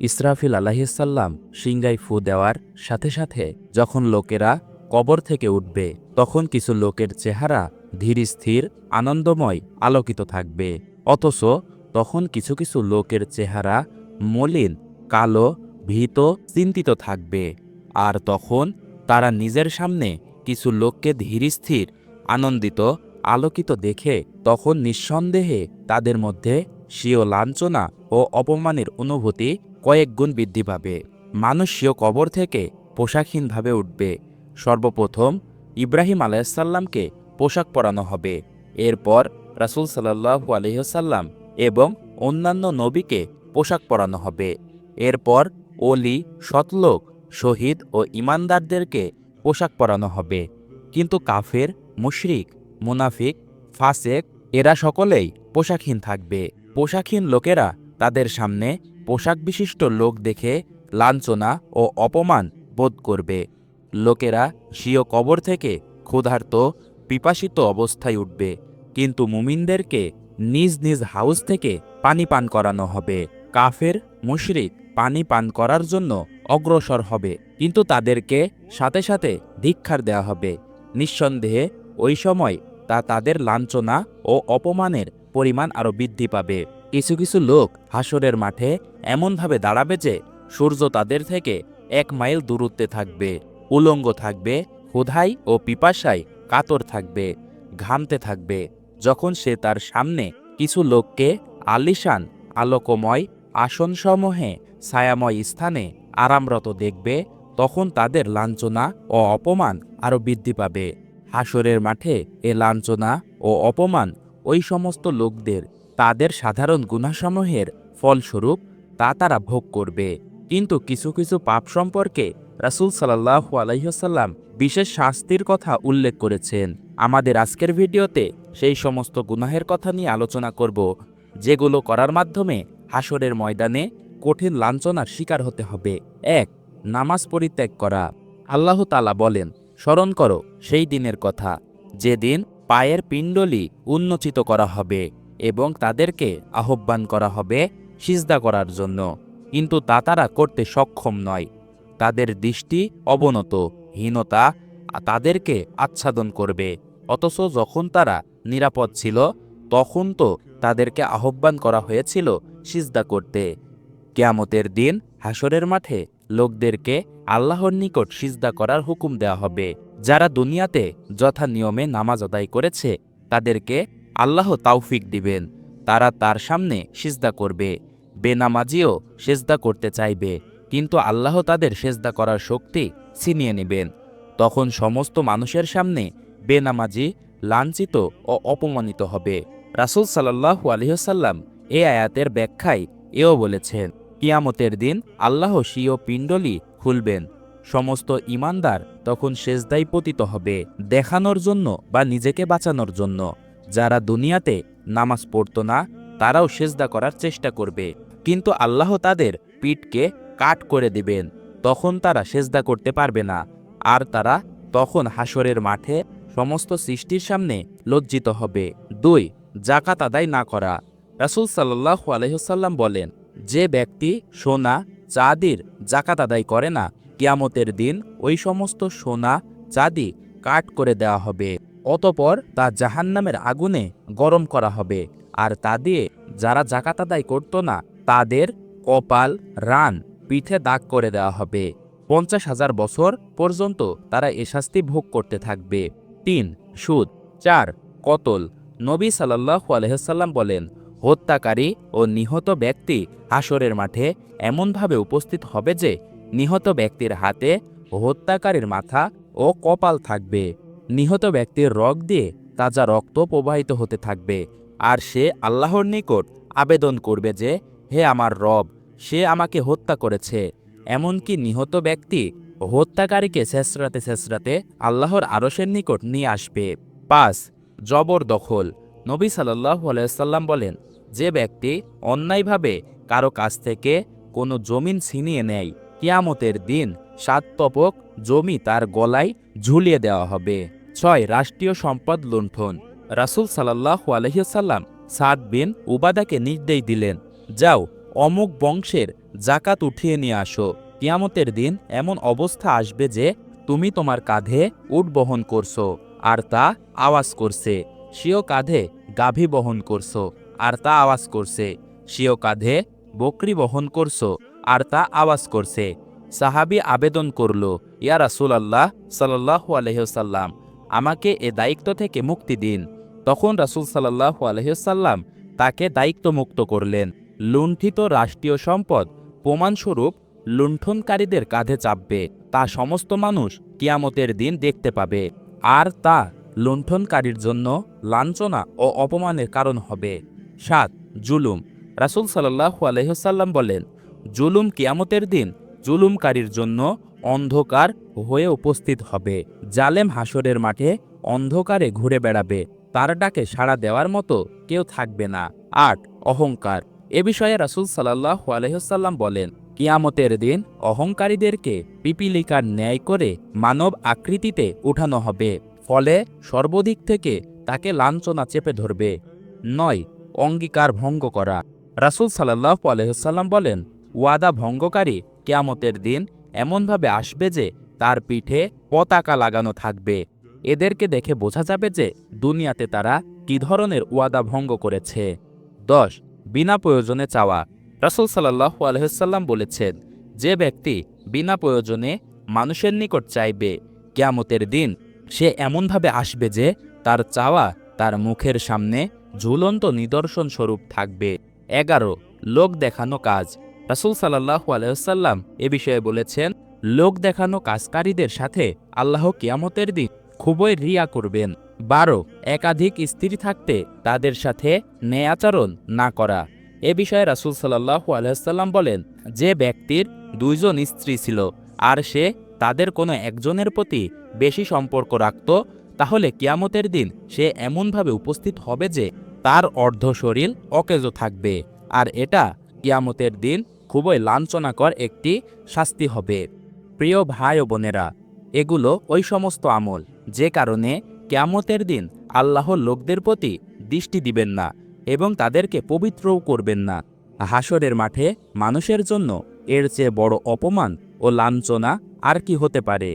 ইসরাফিল আলাহিসাল্লাম সিংগাই ফু দেওয়ার সাথে সাথে যখন লোকেরা কবর থেকে উঠবে, তখন কিছু লোকের চেহারা ধীর স্থির, আনন্দময় আলোকিত থাকবে। অথচ তখন কিছু কিছু লোকের চেহারা মলিন, কালো, ভীত, চিন্তিত থাকবে। আর তখন তারা নিজের সামনে কিছু লোককে ধীরস্থির আনন্দিত, আলোকিত দেখে তখন নিঃসন্দেহে তাদের মধ্যে স্বীয় লাঞ্ছনা ও অপমানের অনুভূতি কয়েক গুণ বৃদ্ধি পাবে। মানুষ স্বীয় কবর থেকে পোশাকহীনভাবে উঠবে। সর্বপ্রথম ইব্রাহিম আলাইসাল্লামকে পোশাক পরানো হবে। এরপর রাসুল সাল্লাহু আলহিহসাল্লাম এবং অন্যান্য নবীকে পোশাক পরানো হবে। এরপর অলি সতলোক শহীদ ও ইমানদারদেরকে পোশাক পরানো হবে। কিন্তু কাফের, মুশরিক, মুনাফিক, ফাসেক এরা সকলেই পোশাকহীন থাকবে। পোশাকহীন লোকেরা তাদের সামনে পোশাক বিশিষ্ট লোক দেখে লাঞ্ছনা ও অপমান বোধ করবে। লোকেরা স্বীয় কবর থেকে ক্ষুধার্ত, পিপাসিত অবস্থায় উঠবে, কিন্তু মুমিনদেরকে নিজ নিজ হাউস থেকে পানি পান করানো হবে। কাফের, মুশরিক পানি পান করার জন্য অগ্রসর হবে, কিন্তু তাদেরকে সাথে সাথে ধিক্ষার দেওয়া হবে। নিঃসন্দেহে, ওই সময় তা তাদের লাঞ্ছনা ও অপমানের পরিমাণ আরও বৃদ্ধি পাবে। কিছু কিছু লোক হাসরের মাঠে এমনভাবে দাঁড়াবে যে সূর্য তাদের থেকে এক মাইল দূরত্বে থাকবে, উলঙ্গ থাকবে ক্ষুধাই ও পিপাসায় কাতর থাকবে, ঘামতে থাকবে। যখন সে তার সামনে কিছু লোককে আলিশান, আলোকময় আসনসমূহে ছায়াময় স্থানে আরামরত দেখবে, তখন তাদের লাঞ্ছনা ও অপমান আরও বৃদ্ধি পাবে। হাসরের মাঠে এ লাঞ্ছনা ও অপমান ওই সমস্ত লোকদের তাদের সাধারণ গুণাসমূহের ফলস্বরূপ তা তারা ভোগ করবে। কিন্তু কিছু কিছু পাপ সম্পর্কে রাসুল সাল্লাহু আলহিহসাল্লাম বিশেষ শাস্তির কথা উল্লেখ করেছেন। আমাদের আজকের ভিডিওতে সেই সমস্ত গুনাহের কথা নিয়ে আলোচনা করব, যেগুলো করার মাধ্যমে হাসরের ময়দানে কঠিন লাঞ্ছনার শিকার হতে হবে। এক, নামাজ পরিত্যাগ করা। আল্লাহ তালা বলেন, স্মরণ করো সেই দিনের কথা। যেদিন পায়ের পিণ্ডলি উন্মোচিত করা হবে। এবং তাদেরকে আহ্বান করা হবে সিজদা করার জন্য। কিন্তু তা তারা করতে সক্ষম নয়। তাদের দৃষ্টি অবনত, হীনতা তাদেরকে আচ্ছাদন করবে। অথচ যখন তারা নিরাপদ ছিল, তখন তো তাদেরকে আহ্বান করা হয়েছিল সিজদা করতে। কেয়ামতের দিন হাসরের মাঠে লোকদেরকে আল্লাহর নিকট সিজদা করার হুকুম দেওয়া হবে। যারা দুনিয়াতে যথা নিয়মে নামাজ আদায় করেছে, তাদেরকে আল্লাহ তাওফিক দিবেন। তারা তার সামনে সিজদা করবে। বেনামাজিও সেজদা করতে চাইবে। কিন্তু আল্লাহ তাদের সেজদা করার শক্তি ছিনিয়ে নেবেন। তখন সমস্ত মানুষের সামনে বেনামাজি লাঞ্ছিত ও অপমানিত হবে। রাসুল সাল্লাহু আলহিহসাল্লাম এ আয়াতের ব্যাখ্যায় এও বলেছেন, কিয়ামতের দিন আল্লাহ স্বীয় পিণ্ডলি খুলবেন। সমস্ত ইমানদার তখন সেজদাই পতিত হবে দেখানোর জন্য বা নিজেকে বাঁচানোর জন্য। যারা দুনিয়াতে নামাজ পড়ত না, তারাও সেজদা করার চেষ্টা করবে। কিন্তু আল্লাহ তাদের পিঠকে কাট করে দিবেন, তখন তারা সেজদা করতে পারবে না। আর তারা তখন হাসরের মাঠে সমস্ত সৃষ্টির সামনে লজ্জিত হবে। দুই জাকাত আদায় না করা। রাসুল সাল্লাহ আলহ্লাম বলেন, যে ব্যক্তি সোনা, চাঁদির জাকাত আদায় করে না, কিয়ামতের দিন ওই সমস্ত সোনা, চাঁদি কাট করে দেওয়া হবে। অতপর তা জাহান্নামের আগুনে গরম করা হবে, আর তা দিয়ে যারা জাকাত আদায় করত না, তাদের কপাল, রান, পিঠে দাগ করে দেওয়া হবে। পঞ্চাশ হাজার বছর পর্যন্ত তারা এ শাস্তি ভোগ করতে থাকবে। তিন, সুদ। চার, কতল। নবী সাল্লাহু আলহাম বলেন, হত্যাকারী ও নিহত ব্যক্তি হাসরের মাঠে এমনভাবে উপস্থিত হবে যে, নিহত ব্যক্তির হাতে হত্যাকারীর মাথা ও কপাল থাকবে। নিহত ব্যক্তির রগ দিয়ে তাজা রক্ত প্রবাহিত হতে থাকবে, আর সে আল্লাহর নিকট আবেদন করবে যে, হে আমার রব, সে আমাকে হত্যা করেছে। এমনকি নিহত ব্যক্তি হত্যাকারীকে শেষরাতে শেষরাতে আল্লাহর আরসের নিকট নিয়ে আসবে। পাঁচ জবরদখল নবী সাল্লাহ আলাইসাল্লাম বলেন, যে ব্যক্তি অন্যায়ভাবে কারও কাছ থেকে কোনো জমিন ছিনিয়ে নেয়, কিয়ামতের দিন সাত তপক জমি তার গলায় ঝুলিয়ে দেওয়া হবে। ছয় রাষ্ট্রীয় সম্পদ লুণ্ঠন। রাসুল সাল্লাহ আলহিসাল্লাম সাদ বিন উবাদাকে নির্দেশ দিলেন, যাও, অমুক বংশের জাকাত উঠিয়ে নিয়ে আসো। কিয়ামতের দিন এমন অবস্থা আসবে যে তুমি তোমার কাঁধে উট বহন করছ, আর তা আওয়াজ করছে। সেও কাঁধে গাভী বহন করছ, আর তা আওয়াজ করছে। সেও কাঁধে বকরি বহন করছ, আর তা আওয়াজ করছে। সাহাবি আবেদন করল, ইয়া রাসুল আল্লাহ সাল্লাহু আলহ্লাম আমাকে এ দায়িত্ব থেকে মুক্তি দিন। তখন রাসুল সাল্লাহ আলহ্লাম তাকে দায়িত্ব মুক্ত করলেন। লুণ্ঠিত রাষ্ট্রীয় সম্পদ প্রমাণস্বরূপ লুণ্ঠনকারীদের কাঁধে চাপবে। তা সমস্ত মানুষ কিয়ামতের দিন দেখতে পাবে। আর তা লুণ্ঠনকারীর জন্য লাঞ্ছনা ও অপমানের কারণ হবে। সাত, জুলুম। রাসুল সাল্লাহু আলহ্লাম বলেন, জুলুম কিয়ামতের দিন জুলুমকারীর জন্য অন্ধকার হয়ে উপস্থিত হবে। জালেম হাসরের মাঠে অন্ধকারে ঘুরে বেড়াবে। তার ডাকে সাড়া দেওয়ার মতো কেউ থাকবে না। আট, অহংকার। এ বিষয়ে রাসুল সাল্লাহ আলহ্লাম বলেন, কিয়ামতের দিন অহংকারীদেরকে পিপিলিকার ন্যায় করে মানব আকৃতিতে উঠানো হবে। ফলে সর্বদিক থেকে তাকে লাঞ্ছনা চেপে ধরবে। নয়, অঙ্গীকার ভঙ্গ করা। রাসুল সাল্লাহ আলহ্লাম বলেন, ওয়াদা ভঙ্গকারী কেয়ামতের দিন এমনভাবে আসবে যে তার পিঠে পতাকা লাগানো থাকবে। এদেরকে দেখে বোঝা যাবে যে দুনিয়াতে তারা কি ধরনের ওয়াদা ভঙ্গ করেছে। দশ, বিনা প্রয়োজনে চাওয়া। রাসুল সাল্লাহ আলহাম বলেছেন, যে ব্যক্তি বিনা প্রয়োজনে মানুষের নিকট চাইবে, কেয়ামতের দিন সে এমনভাবে আসবে যে তার চাওয়া তার মুখের সামনে ঝুলন্ত নিদর্শন স্বরূপ থাকবে। এগারো, লোক দেখানো কাজ। রাসুল সাল্লাহ আলহাম এ বিষয়ে বলেছেন, লোক দেখানো কাজকারীদের সাথে আল্লাহ কিয়ামতের দিন খুবই রিয়া করবেন। বারো, একাধিক স্ত্রী থাকতে তাদের সাথে ন্যায়াচরণ না করা। এ বিষয়ে রাসুল সাল্লাহ আলহাম বলেন, যে ব্যক্তির দুইজন স্ত্রী ছিল আর সে তাদের কোনো একজনের প্রতি বেশি সম্পর্ক রাখত, তাহলে কিয়ামতের দিন সে এমনভাবে উপস্থিত হবে যে তার অর্ধ শরীর অকেজো থাকবে। আর এটা কিয়ামতের দিন খুবই লাঞ্ছনাকর একটি শাস্তি হবে। প্রিয় ভাই ও বোনেরা, এগুলো ওই সমস্ত আমল, যে কারণে কেয়ামতের দিন আল্লাহ লোকদের প্রতি দৃষ্টি দিবেন না এবং তাদেরকে পবিত্রও করবেন না। হাসরের মাঠে মানুষের জন্য এর চেয়ে বড় অপমান ও লাঞ্ছনা আর কি হতে পারে?